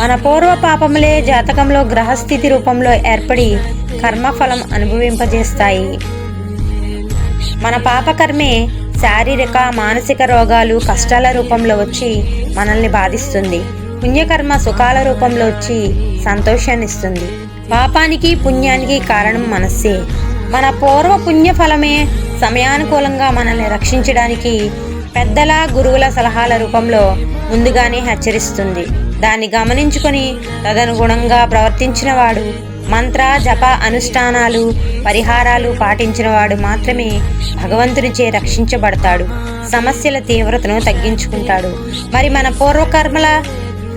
మన పూర్వ పాపములే జాతకంలో గ్రహస్థితి రూపంలో ఏర్పడి కర్మఫలం అనుభవింపజేస్తాయి. మన పాపకర్మే శారీరక మానసిక రోగాలు కష్టాల రూపంలో వచ్చి మనల్ని బాధిస్తుంది. పుణ్యకర్మ సుఖాల రూపంలో వచ్చి సంతోషాన్నిస్తుంది. పాపానికి పుణ్యానికి కారణం మనస్సే. మన పూర్వ పుణ్య ఫలమే సమయానుకూలంగా మనల్ని రక్షించడానికి పెద్దల గురువుల సలహాల రూపంలో ముందుగానే హెచ్చరిస్తుంది. దాన్ని గమనించుకొని తదనుగుణంగా ప్రవర్తించినవాడు మంత్ర జప అనుష్ఠానాలు పరిహారాలు పాటించినవాడు మాత్రమే భగవంతునిచే రక్షించబడతాడు. సమస్యల తీవ్రతను తగ్గించుకుంటాడు. మరి మన పూర్వకర్మల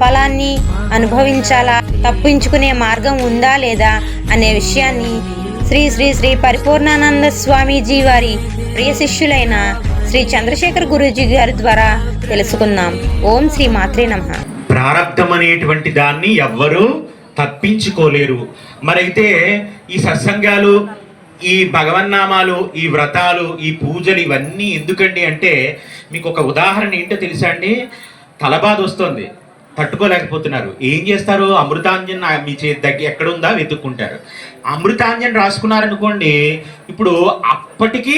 ఫలాన్ని అనుభవించాలా? తప్పించుకునే మార్గం ఉందా లేదా అనే విషయాన్ని శ్రీ శ్రీ శ్రీ పరిపూర్ణానంద స్వామీజీ వారి ప్రియ శిష్యులైన శ్రీ చంద్రశేఖర్ గురూజీ గారి ద్వారా తెలుసుకుందాం. ఓం శ్రీ మాత్రే నమః. ప్రారంధం అనేటువంటి దాన్ని ఎవ్వరూ తప్పించుకోలేరు. మరైతే ఈ సత్సంగాలు ఈ భగవన్నామాలు ఈ వ్రతాలు ఈ పూజలు ఇవన్నీ ఎందుకండి అంటే మీకు ఒక ఉదాహరణ ఏంటో తెలుసా అండి? తలబాధ వస్తుంది. తట్టుకోలేకపోతున్నారు. ఏం చేస్తారు అమృతాంజన్ మీ చేతి దగ్గర ఎక్కడుందా? వెతుక్కుంటారు. అమృతాంజన్ రాసుకున్నారనుకోండి ఇప్పుడు అప్పటికీ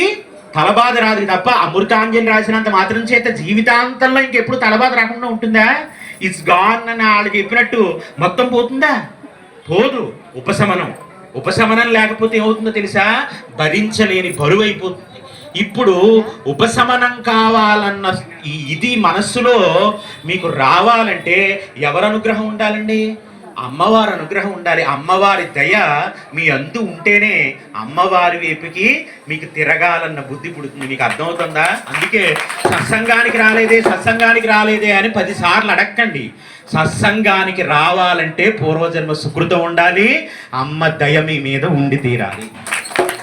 తలబాధ రాదు తప్ప అమృతాంజన్ రాసినంత మాత్రం చేత జీవితాంతంలో ఇంకెప్పుడు తలబాధ రాకుండా ఉంటుందా? ఇట్స్ గాన్ అని వాళ్ళు చెప్పినట్టు మొత్తం పోతుందా? పోదు. ఉపశమనం. ఉపశమనం లేకపోతే ఏమవుతుందో తెలుసా? భరించలేని బరువు అయిపోతుంది ఇప్పుడు ఉపశమనం కావాలన్న ఈ ఇది మనస్సులో మీకు రావాలంటే ఎవరు అనుగ్రహం ఉండాలండి? అమ్మవారి అనుగ్రహం ఉండాలి. అమ్మవారి దయ మీ అందు ఉంటేనే అమ్మవారి వైపుకి మీకు తిరగాలన్న బుద్ధి పుడుతుంది. మీకు అర్థమవుతుందా? అందుకే సత్సంగానికి రాలేదే సత్సంగానికి రాలేదే అని పదిసార్లు అడక్కండి. సత్సంగానికి రావాలంటే పూర్వజన్మ సుకృతం ఉండాలి. అమ్మ దయ మీ మీద ఉండి తీరాలి.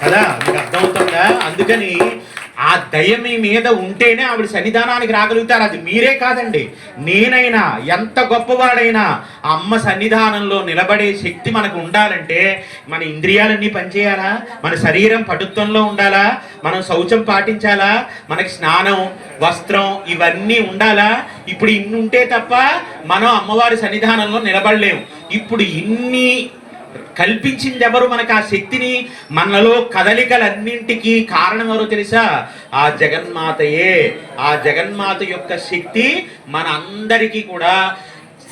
కదా? మీకు అర్థమవుతుందా? అందుకని ఆ దయ మీ మీద ఉంటేనే ఆవిడ సన్నిధానానికి రాగలుగుతారు. అది మీరే కాదండి. నేనైనా ఎంత గొప్పవాడైనా అమ్మ సన్నిధానంలో నిలబడే శక్తి మనకు ఉండాలంటే మన ఇంద్రియాలన్నీ పనిచేయాలా? మన శరీరం పటుత్వంలో ఉండాలా? మనం శౌచం పాటించాలా? మనకి స్నానం వస్త్రం ఇవన్నీ ఉండాలా? ఇప్పుడు ఇన్ని ఉంటే తప్ప మనం అమ్మవారి సన్నిధానంలో నిలబడలేము. ఇప్పుడు ఇన్ని కల్పించింది ఎవరు మనకు ఆ శక్తిని? మనలో కదలికలన్నింటికి కారణం ఎవరో తెలుసా? ఆ జగన్మాతయే. ఆ జగన్మాత యొక్క శక్తి మన అందరికీ కూడా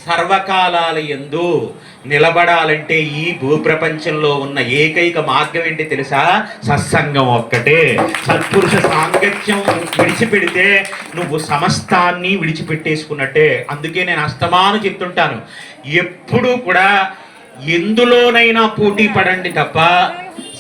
సర్వకాలాల ఎందు నిలబడాలంటే ఈ భూప్రపంచంలో ఉన్న ఏకైక మార్గం ఏంటి తెలుసా? సత్సంగం ఒక్కటే. సత్పురుష సాంగత్యం విడిచిపెడితే నువ్వు సమస్తాన్ని విడిచిపెట్టేసుకున్నట్టే. అందుకే నేను అస్తమాను చెప్తుంటాను. ఎప్పుడూ కూడా ఎందులోనైనా పోటీ పడండి తప్ప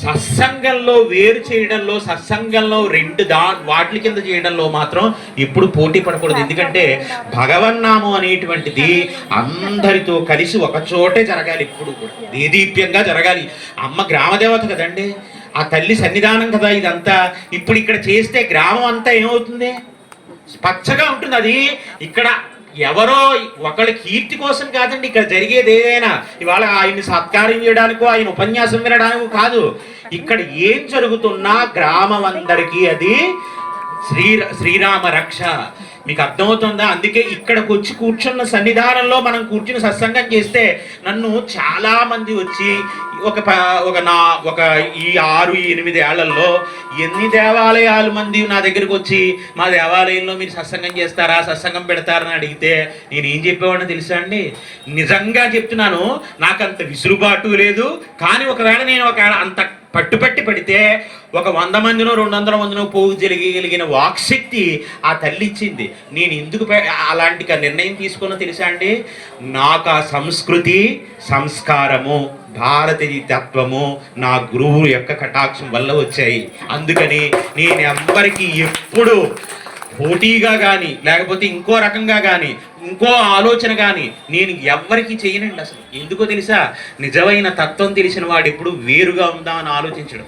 సత్సంగంలో వేరు చేయడంలో సత్సంగంలో రెండు దా వాటి కింద చేయడంలో మాత్రం ఎప్పుడు పోటీ పడకూడదు. ఎందుకంటే భగవన్నామం అనేటువంటిది అందరితో కలిసి ఒక చోటే జరగాలి ఇప్పుడు కూడా. దేదీప్యంగా జరగాలి. అమ్మ గ్రామదేవత కదండి. ఆ తల్లి సన్నిధానం కదా ఇదంతా. ఇప్పుడు ఇక్కడ చేస్తే గ్రామం అంతా ఏమవుతుంది? పచ్చగా ఉంటుంది అది. ఇక్కడ ఎవరో ఒకళ్ళ కీర్తి కోసం కాదండి ఇక్కడ జరిగేది ఏదైనా. ఇవాళ ఆయన్ని సత్కారం చేయడానికో ఆయన ఉపన్యాసం వినడానికో కాదు. ఇక్కడ ఏం జరుగుతున్నా గ్రామం అందరికీ అది శ్రీ శ్రీరామ రక్ష. మీకు అర్థమవుతుందా? అందుకే ఇక్కడికి వచ్చి కూర్చున్న సన్నిధానంలో మనం కూర్చుని సత్సంగం చేస్తే నన్ను చాలా మంది వచ్చి ఒక ప- ఒక నా ఒక ఈ ఆరు ఎనిమిది ఏళ్ళలో ఎన్ని దేవాలయాలు మంది నా దగ్గరికి వచ్చి మా దేవాలయంలో మీరు సత్సంగం చేస్తారా సత్సంగం పెడతారని అడిగితే నేను ఏం చెప్పేవాడిని తెలుసా అండి? నిజంగా చెప్తున్నాను నాకు అంత విసురుబాటు లేదు. కానీ ఒకవేళ నేను ఒక అంత పట్టుపట్టి పడితే ఒక వంద మందినో రెండు వందల మందినో పోగు జరిగగలిగిన వాక్శక్తి ఆ తల్లి ఇచ్చింది. నేను ఎందుకు అలాంటి నిర్ణయం తీసుకున్నా తెలుసా అండి? నాకు ఆ సంస్కృతి సంస్కారము భారతీయ తత్వము నా గురువు యొక్క కటాక్షం వల్ల వచ్చాయి. అందుకని నేను ఎవ్వరికి ఎప్పుడు పోటీగా కానీ లేకపోతే ఇంకో రకంగా కానీ ఇంకో ఆలోచన కానీ నేను ఎవ్వరికి చేయనండి అసలు. ఎందుకో తెలుసా? నిజమైన తత్వం తెలిసిన వాడు ఎప్పుడు వేరుగా ఉందా అని ఆలోచించడం.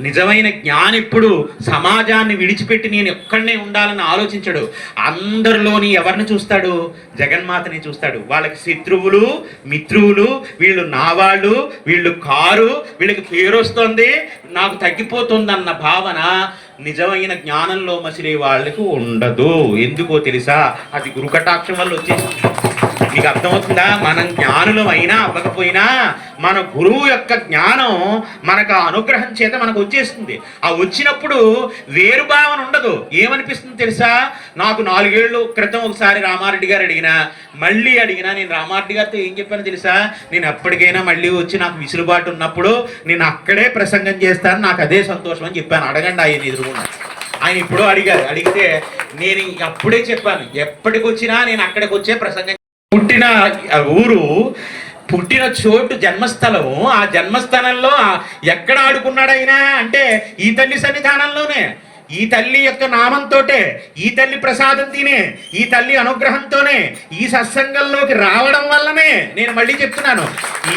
నిజమైన జ్ఞాని ఎప్పుడు సమాజాన్ని విడిచిపెట్టి నేను ఎక్కడనే ఉండాలని ఆలోచించడు. అందరిలోని ఎవరిని చూస్తాడు? జగన్మాతని చూస్తాడు. వాళ్ళకి శత్రువులు మిత్రువులు వీళ్ళు నా వాళ్ళు వీళ్ళు కారు వీళ్ళకి పేరు వస్తుంది నాకు తగ్గిపోతుందన్న భావన నిజమైన జ్ఞానంలో మసిలే వాళ్ళకు ఉండదు. ఎందుకో తెలుసా? అది గురుకటాక్షం వల్ల వచ్చేసి మీకు అర్థమవుతుందా? మనం జ్ఞానులం అయినా అవ్వకపోయినా మన గురువు యొక్క జ్ఞానం మనకు ఆ అనుగ్రహం చేత మనకు వచ్చేస్తుంది. ఆ వచ్చినప్పుడు వేరు భావన ఉండదు. ఏమనిపిస్తుంది తెలుసా? నాకు నాలుగేళ్ళు క్రితం ఒకసారి రామారెడ్డి గారు అడిగినా మళ్ళీ అడిగినా నేను రామారెడ్డి గారితో ఏం చెప్పాను తెలుసా? నేను ఎప్పటికైనా మళ్ళీ వచ్చి నాకు విసులుబాటు ఉన్నప్పుడు నేను అక్కడే ప్రసంగం చేస్తాను నాకు అదే సంతోషం అని చెప్పాను. అడగండి ఆయన ఎదురుకున్నా ఆయన ఇప్పుడు అడిగారు. అడిగితే నేను అప్పుడే చెప్పాను. ఎప్పటికొచ్చినా నేను అక్కడికి వచ్చే ప్రసంగం పుట్టిన ఊరు పుట్టిన చోటు జన్మస్థలం ఆ జన్మస్థలంలో ఎక్కడ ఆడుకున్నాడైనా అంటే ఈ తల్లి సన్నిధానంలోనే. ఈ తల్లి యొక్క నామంతోటే ఈ తల్లి ప్రసాదం తినే ఈ తల్లి అనుగ్రహంతోనే ఈ సత్సంగంలోకి రావడం వల్లనే నేను మళ్ళీ చెప్తున్నాను.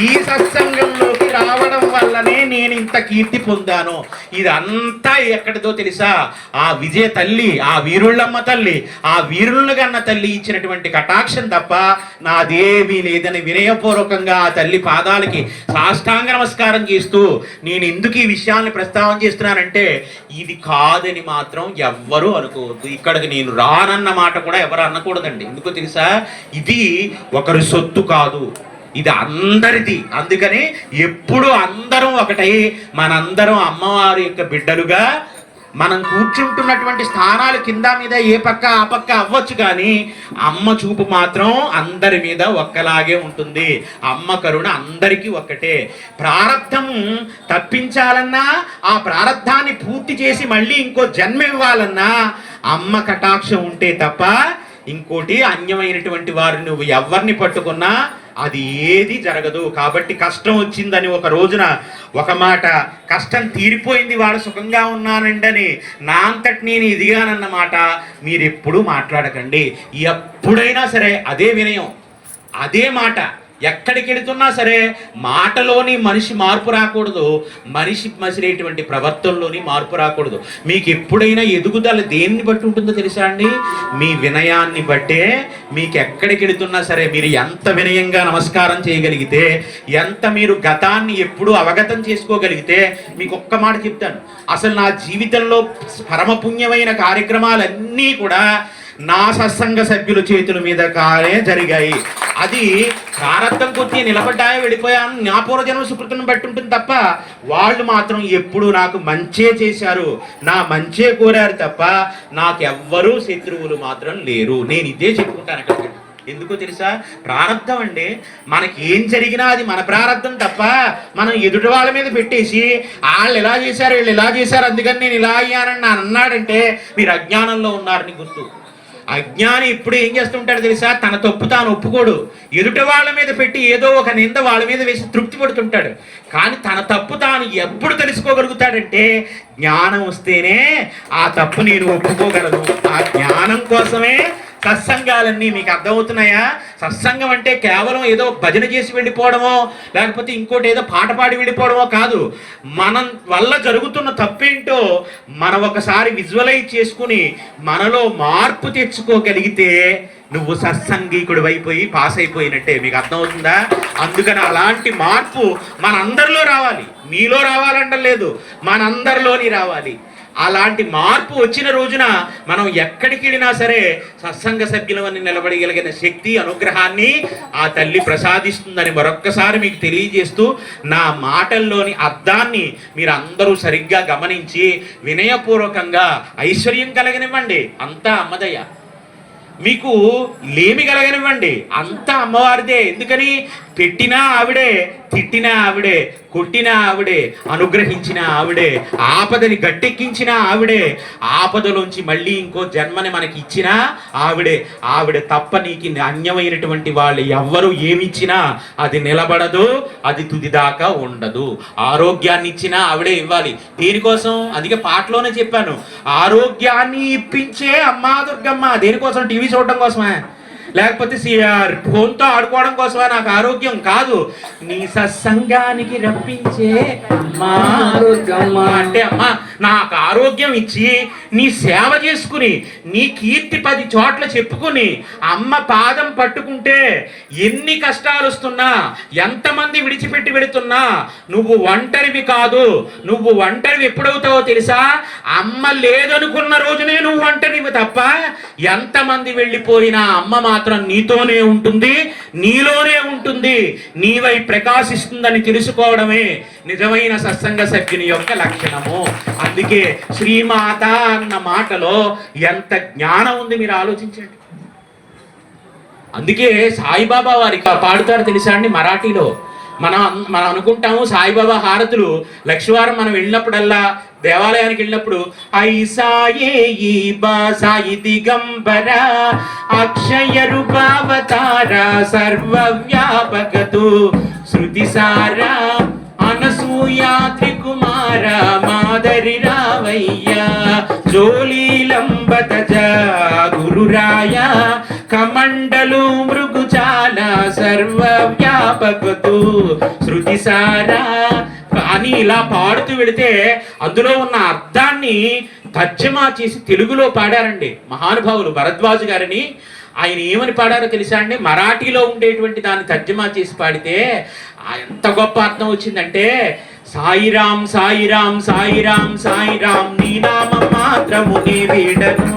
ఈ సత్సంగంలోకి రావడం వల్లనే నేను ఇంత కీర్తి పొందాను. ఇదంతా ఎక్కడిదో తెలుసా? ఆ విజయ తల్లి ఆ వీరుళ్ళమ్మ తల్లి ఆ వీరుళ్ళు కన్న తల్లి ఇచ్చినటువంటి కటాక్షం తప్ప నాదేమీ లేదని వినయపూర్వకంగా ఆ తల్లి పాదాలకి సాష్టాంగ నమస్కారం చేస్తూ నేను ఎందుకు ఈ విషయాల్ని ప్రస్తావన చేస్తున్నానంటే ఇది కాదని మాత్రం ఎవ్వరూ అనుకోవద్దు. ఇక్కడికి నేను రానన్న మాట కూడా ఎవరు అనకూడదండి. ఎందుకో తెలుసా? ఇది ఒకరి సొత్తు కాదు. ఇది అందరిది. అందుకని ఎప్పుడు అందరం ఒకటై. మనందరం అమ్మవారి యొక్క బిడ్డలుగా మనం కూర్చుంటున్నటువంటి స్థానాలు కింద మీద ఏ పక్క ఆ పక్క అవ్వచ్చు కానీ అమ్మ చూపు మాత్రం అందరి మీద ఒక్కలాగే ఉంటుంది. అమ్మ కరుణ అందరికీ ఒక్కటే. ప్రారంధం తప్పించాలన్నా ఆ ప్రారంధాన్ని పూర్తి చేసి మళ్ళీ ఇంకో జన్మ ఇవ్వాలన్నా అమ్మ కటాక్షం ఉంటే తప్ప ఇంకోటి అన్యమైనటువంటి వారు నువ్వు ఎవరిని పట్టుకున్నా అది ఏది జరగదు. కాబట్టి కష్టం వచ్చిందని ఒక రోజున ఒక మాట కష్టం తీరిపోయింది వాడు సుఖంగా ఉన్నానండని నా అంతటి నేను ఇదిగానన్న మాట మీరెప్పుడూ మాట్లాడకండి. ఎప్పుడైనా సరే అదే వినయం అదే మాట ఎక్కడికి వెళుతున్నా సరే మాటలోని మనిషి మార్పు రాకూడదు మనిషి మసిరేటువంటి ప్రవర్తనలోని మార్పు రాకూడదు. మీకు ఎప్పుడైనా ఎదుగుదల దేన్ని బట్టి ఉంటుందో తెలుసా అండి? మీ వినయాన్ని బట్టే మీకు ఎక్కడికి వెళుతున్నా సరే మీరు ఎంత వినయంగా నమస్కారం చేయగలిగితే ఎంత మీరు గతాన్ని ఎప్పుడు అవగతం చేసుకోగలిగితే మీకు ఒక్క మాట చెప్తాను. అసలు నా జీవితంలో పరమ పుణ్యమైన కార్యక్రమాలన్నీ కూడా నా సత్సంగ సభ్యుల చేతుల మీద కానే జరిగాయి. అది ప్రారంభం కొద్ది నిలబడ్డాయో వెళ్ళిపోయాను నా పూర్వజన్మ సుకృతిని బట్టి ఉంటుంది తప్ప వాళ్ళు మాత్రం ఎప్పుడు నాకు మంచే చేశారు. నా మంచే కోరారు తప్ప నాకెవ్వరూ శత్రువులు మాత్రం లేరు. నేను ఇదే చెప్పుకుంటాను అక్కడ. ఎందుకో తెలుసా? ప్రారంధం అండి మనకి ఏం జరిగినా అది మన ప్రారంధం తప్ప మనం ఎదుటి వాళ్ళ మీద పెట్టేసి వాళ్ళు ఎలా చేశారు వీళ్ళు ఎలా చేశారు అందుకని నేను ఇలా అయ్యానని అన్నాడంటే మీరు అజ్ఞానంలో ఉన్నారని గుర్తు. అజ్ఞాని ఇప్పుడు ఏం చేస్తుంటాడు తెలుసా? తన తప్పు తాను ఒప్పుకోడు. ఎదుటి వాళ్ళ మీద పెట్టి ఏదో ఒక నింద వాళ్ళ మీద వేసి తృప్తి పడుతుంటాడు. కానీ తన తప్పు తాను ఎప్పుడు తెలుసుకోగలుగుతాడంటే జ్ఞానం వస్తేనే ఆ తప్పు నేను ఒప్పుకోగలను. ఆ జ్ఞానం కోసమే సత్సంగాలన్నీ మీకు అర్థమవుతున్నాయా? సత్సంగం అంటే కేవలం ఏదో భజన చేసి వెళ్ళిపోవడమో లేకపోతే ఇంకోటి ఏదో పాట పాడి వెళ్ళిపోవడమో కాదు. మనం వల్ల జరుగుతున్న తప్పేంటో మనం ఒకసారి విజువలైజ్ చేసుకుని మనలో మార్పు తెచ్చుకోగలిగితే నువ్వు సత్సంగీకుడు అయిపోయి పాస్ అయిపోయినట్టే. మీకు అర్థమవుతుందా? అందుకని అలాంటి మార్పు మనందరిలో రావాలి. మీలో రావాలంటే లేదు. మనందరిలోని రావాలి. అలాంటి మార్పు వచ్చిన రోజున మనం ఎక్కడికి వెళ్ళినా సరే సత్సంగ సభ్యులవని నిలబడగలిగిన శక్తి అనుగ్రహాన్ని ఆ తల్లి ప్రసాదిస్తుందని మరొక్కసారి మీకు తెలియజేస్తూ నా మాటల్లోని అర్థాన్ని మీరు అందరూ సరిగ్గా గమనించి వినయపూర్వకంగా ఐశ్వర్యం కలగనివ్వండి. అంతా అమ్మదయ్య. మీకు లేమి కలగనివ్వండి. అంతా అమ్మవారిదే. ఎందుకని? పెట్టినా ఆవిడే తిట్టినా ఆవిడే కొట్టినా ఆవిడే అనుగ్రహించిన ఆవిడే ఆపదని గట్టెక్కించిన ఆవిడే ఆపదలోంచి మళ్ళీ ఇంకో జన్మని మనకి ఇచ్చినా ఆవిడే ఆవిడ తప్ప నీకు అన్యమైనటువంటి వాళ్ళు ఎవ్వరు ఏమిచ్చినా అది నిలబడదు అది తుదిదాకా ఉండదు. ఆరోగ్యాన్ని ఇచ్చినా ఆవిడే ఇవ్వాలి. దేనికోసం? అందుకే పాటలోనే చెప్పాను. ఆరోగ్యాన్ని ఇప్పించే అమ్మా దుర్గమ్మ. దేనికోసం? టీవీ చూడడం కోసమే. లేకపోతే ఫోన్తో ఆడుకోవడం కోసమే? నాకు ఆరోగ్యం కాదు. నీ సత్సంగానికి రప్పించే అమ్మా అంటే అమ్మా నాకు ఆరోగ్యం ఇచ్చి నీ సేవ చేసుకుని నీ కీర్తి పది చోట్ల చెప్పుకుని అమ్మ పాదం పట్టుకుంటే ఎన్ని కష్టాలు వస్తున్నా ఎంతమంది విడిచిపెట్టి పెడుతున్నా నువ్వు ఒంటరివి కాదు. నువ్వు ఒంటరివి ఎప్పుడవుతావో తెలుసా? అమ్మ లేదనుకున్న రోజునే నువ్వు ఒంటరివి తప్ప ఎంతమంది వెళ్ళిపోయినా అమ్మ మాత్రం మాత్రం నీతోనే ఉంటుంది నీలోనే ఉంటుంది. నీవై ప్రకాశిస్తుందని తెలుసుకోవడమే నిజమైన సత్సంగ సభ్యుని యొక్క లక్షణము. అందుకే శ్రీమాత అన్న మాటలో ఎంత జ్ఞానం ఉంది మీరు ఆలోచించండి. అందుకే సాయిబాబా వారికి పాడుతారు తెలుసా అండి మరాఠీలో? మనం మనం అనుకుంటాము సాయిబాబా హారతులు లక్షవారం మనం వెళ్ళినప్పుడల్లా దేవాలయానికి వెళ్ళినప్పుడు ఐ సాయే ఈ బా సాయి దిగంబర అక్షయ రూపావతార సర్వ వ్యాపకతు శృతి సారా అనసూయా త్రికుమార మాదరి రావయ్య జోలీలంబతజ గురురాయ కమండలు జ్ఞాన సర్వ వ్యాపకతు శృతి సారా. అని ఇలా పాడుతూ వెళితే అందులో ఉన్న అర్థాన్ని తర్జమా చేసి తెలుగులో పాడారండి మహానుభావులు భరద్వాజు గారిని. ఆయన ఏమని పాడారో తెలుసా అండి? మరాఠీలో ఉండేటువంటి దాన్ని తర్జమా చేసి పాడితే ఎంత గొప్ప అర్థం వచ్చిందంటే సాయిరాం సాయిరాం సాయిరాం సాయిరాం నీ నామం మాత్రము వీడను.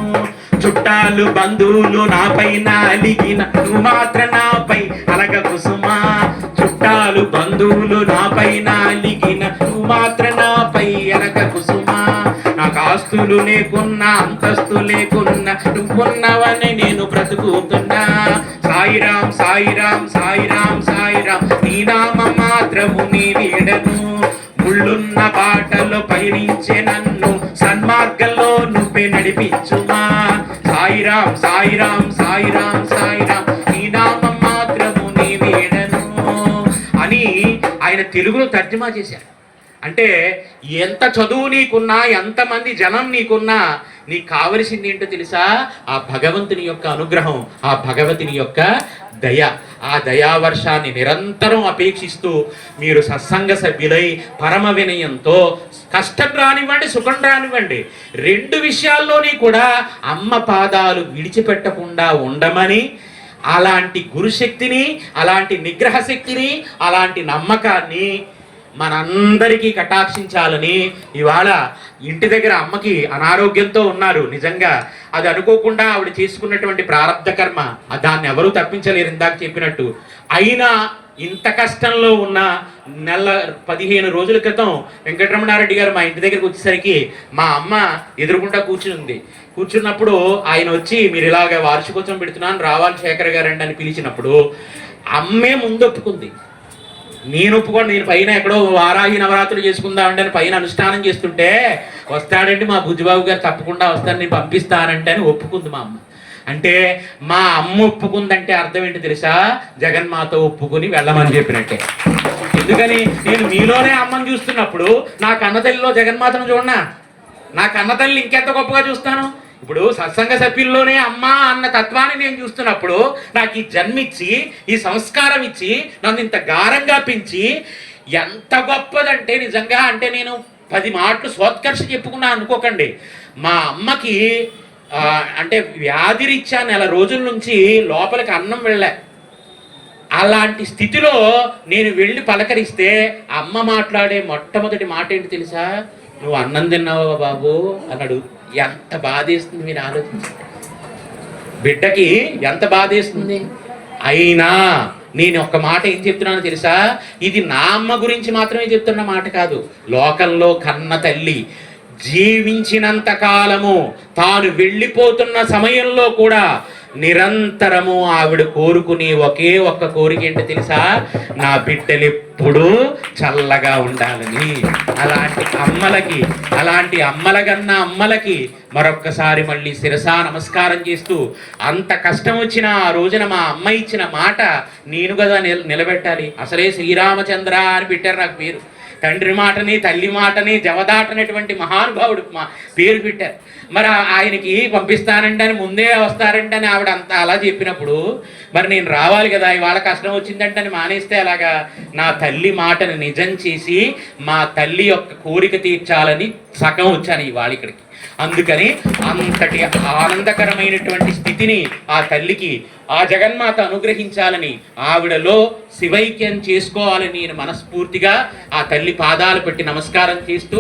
చుట్టాలు బంధువులు నాపైన అలిగిన నువ్వు మాత్ర నాపై అలగ కుసుమా చుట్టాలు బంధువులు నాపైన అలిగిన నువ్వు మాత్ర నాపై అలగ కుసుమా నాకు ఆస్తులు లేకున్నా అంతస్తు లేకున్నా నువ్వున్నావని నేను బ్రతుకుతున్నా. సాయిరాం సాయిరాం సాయిరాం సాయిరాం నీ నామం మాత్రము నీ వీడను. ముళ్ళున్న బాటలో పయనించే నన్ను సన్మార్గంలో నువ్వే నడిపించుమా. సాయిరాం సాయిరాం సాయిరాం సాయిరాం నీ నామం మాత్రము నీ వేడను అని ఆయన తెలుగులో తర్జుమా చేశారు. అంటే ఎంత చదువు నీకున్నా ఎంతమంది జనం నీకున్నా నీకు కావలసింది ఏంటో తెలుసా? ఆ భగవంతుని యొక్క అనుగ్రహం ఆ భగవతిని యొక్క దయ. ఆ దయావర్షాన్ని నిరంతరం అపేక్షిస్తూ మీరు సత్సంగ సభ్యులై పరమ వినయంతో కష్టం రానివ్వండి సుఖం రానివ్వండి. రెండు విషయాల్లోని కూడా అమ్మ పాదాలు విడిచిపెట్టకుండా ఉండమని అలాంటి గురుశక్తిని అలాంటి నిగ్రహ శక్తిని అలాంటి నమ్మకాన్ని మనందరికీ కటాక్షించాలని ఇవాళ ఇంటి దగ్గర అమ్మకి అనారోగ్యంతో ఉన్నారు నిజంగా అది అనుకోకుండా ఆవిడ చేసుకున్నటువంటి ప్రారంధ కర్మ దాన్ని ఎవరూ తప్పించలేరు ఇందాక చెప్పినట్టు. అయినా ఇంత కష్టంలో ఉన్న నెల పదిహేను రోజుల క్రితం వెంకటరమణారెడ్డి గారు మా ఇంటి దగ్గరికి వచ్చేసరికి మా అమ్మ ఎదురుకుండా కూర్చుని ఉంది కూర్చున్నప్పుడు ఆయన వచ్చి మీరు ఇలాగ వార్షికోత్సవం పెడుతున్నాను రావాలి శేఖర్ గారండి అని పిలిచినప్పుడు అమ్మే ముందొట్టుకుంది నేను ఒప్పుకోండి నేను పైన ఎక్కడో వారాహి నవరాత్రులు చేసుకుందామంటే అని పైన అనుష్ఠానం చేస్తుంటే వస్తాడండి మా బుజ్జిబాబు గారు తప్పకుండా వస్తాను నేను పంపిస్తానంటే అని ఒప్పుకుంది మా అమ్మ. అంటే మా అమ్మ ఒప్పుకుందంటే అర్థం ఏంటి తెలుసా? జగన్మాత ఒప్పుకుని వెళ్ళమని చెప్పినట్టే. ఎందుకని? నేను మీలోనే అమ్మని చూస్తున్నప్పుడు నా కన్నతల్లిలో జగన్మాతను చూడనా? నా కన్నతల్లి ఇంకెంత గొప్పగా చూస్తాను? ఇప్పుడు సత్సంగ సభ్యుల్లోనే అమ్మ అన్న తత్వాన్ని నేను చూస్తున్నప్పుడు నాకు ఈ జన్మిచ్చి ఈ సంస్కారం ఇచ్చి నన్ను ఇంత గారంగా పెంచి ఎంత గొప్పదంటే నిజంగా అంటే నేను పది మాటలు సోత్కర్ష చెప్పుకున్నా అనుకోకండి. మా అమ్మకి అంటే అంటే వ్యాధిరీత్యా నెల రోజుల నుంచి లోపలికి అన్నం వెళ్ళా. అలాంటి స్థితిలో నేను వెళ్ళి పలకరిస్తే అమ్మ మాట్లాడే మొట్టమొదటి మాట ఏంటి తెలుసా? నువ్వు అన్నం తిన్నావా బాబు? అన్నాడు ఎంత బాధేస్తుంది మీరు ఆలోచించండి. బిడ్డకి ఎంత బాధేస్తుంది? అయినా నేను ఒక్క మాట ఏం చెప్తున్నానో తెలుసా? ఇది నా అమ్మ గురించి మాత్రమే చెప్తున్న మాట కాదు. లోకంలో కన్న తల్లి జీవించినంత కాలము తాను వెళ్ళిపోతున్న సమయంలో కూడా నిరంతరము ఆవిడ కోరుకుని ఒకే ఒక్క కోరిక ఏంటో తెలుసా? నా బిడ్డలు ఎప్పుడూ చల్లగా ఉండాలని. అలాంటి అమ్మలకి అలాంటి అమ్మల కన్నా అమ్మలకి మరొక్కసారి మళ్ళీ శిరసా నమస్కారం చేస్తూ అంత కష్టం వచ్చిన ఆ రోజున మా అమ్మ ఇచ్చిన మాట నేను కదా నిలబెట్టాలి. అసలే శ్రీరామచంద్ర అని పెట్టారు నాకు పేరు. తండ్రి మాటని తల్లి మాటని జవదాటనటువంటి మహానుభావుడు మా పేరు పెట్టారు. మరి ఆయనకి పంపిస్తానండి అని ముందే వస్తారండి అని ఆవిడ అంత అలా చెప్పినప్పుడు మరి నేను రావాలి కదా ఇవాళ కష్టం వచ్చిందంటే అని మానేస్తే అలాగా నా తల్లి మాటను నిజం చేసి మా తల్లి యొక్క కోరిక తీర్చాలని సగం వచ్చాను ఇవాళ ఇక్కడికి. అందుకని అంతటి ఆనందకరమైనటువంటి స్థితిని ఆ తల్లికి ఆ జగన్మాత అనుగ్రహించాలని ఆవిడలో శివైక్యం చేసుకోవాలని నేను మనస్ఫూర్తిగా ఆ తల్లి పాదాలు పెట్టి నమస్కారం చేస్తూ